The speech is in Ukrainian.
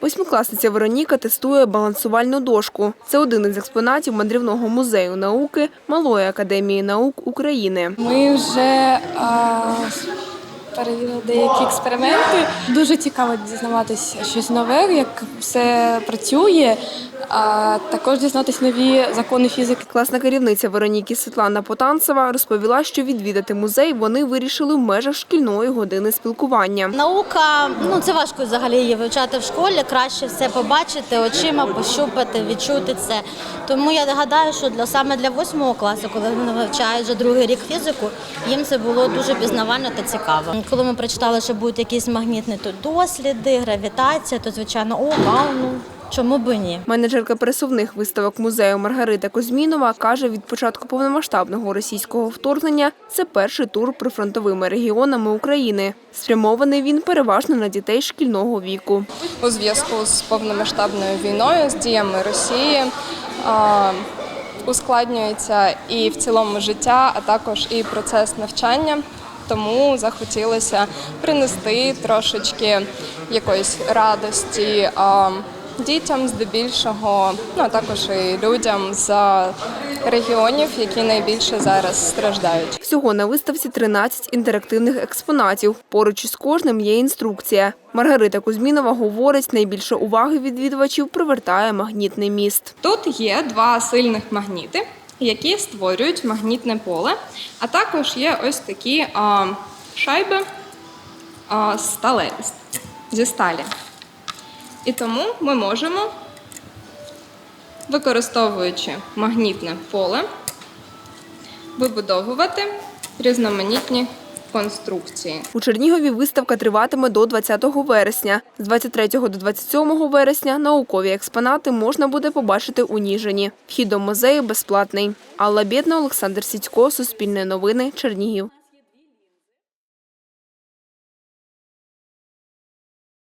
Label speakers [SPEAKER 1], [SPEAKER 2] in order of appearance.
[SPEAKER 1] Восьмикласниця Вероніка тестує балансувальну дошку. Це один із експонатів мандрівного музею науки Малої академії наук України.
[SPEAKER 2] Ми вже перевірили деякі експерименти. Дуже цікаво дізнаватися щось нове, як все працює, а також дізнатися нові закони фізики.
[SPEAKER 1] Класна керівниця Вероніки Світлана Потанцева розповіла, що відвідати музей вони вирішили в межах шкільної години спілкування.
[SPEAKER 3] Наука, ну це важко взагалі її вивчати в школі. Краще все побачити очима, пощупати, відчути це. Тому я гадаю, що для саме для восьмого класу, коли вони вивчають вже другий рік фізику, їм це було дуже пізнавально та цікаво. Коли ми прочитали, що будуть якісь магнітні тут досліди, гравітація, то звичайно, о, вау, ну чому би ні?
[SPEAKER 1] Менеджерка пересувних виставок музею Маргарита Козмінова каже, від початку повномасштабного російського вторгнення це перший тур прифронтовими регіонами України. Спрямований він переважно на дітей шкільного віку.
[SPEAKER 4] у зв'язку з повномасштабною війною, з діями Росії. а, Ускладнюється і в цілому життя, а також і процес навчання. Тому захотілося принести трошечки якоїсь радості а, дітям, здебільшого, ну а також і людям з регіонів, які найбільше зараз страждають.
[SPEAKER 1] Всього на виставці 13 інтерактивних експонатів. Поруч із кожним є інструкція. Маргарита Кузьмінова говорить, найбільше уваги відвідувачів привертає магнітний міст.
[SPEAKER 4] Тут є два сильних магніти, які створюють магнітне поле, а також є ось такі а, шайби а, стале, зі сталі. І тому ми можемо, використовуючи магнітне поле, вибудовувати різноманітні конструкції.
[SPEAKER 1] У Чернігові виставка триватиме до 20 вересня. З 23 до 27 вересня наукові експонати можна буде побачити у Ніжині. Вхід до музею безплатний. Алла Бєдна, Олександр Сідько, Суспільне новини, Чернігів.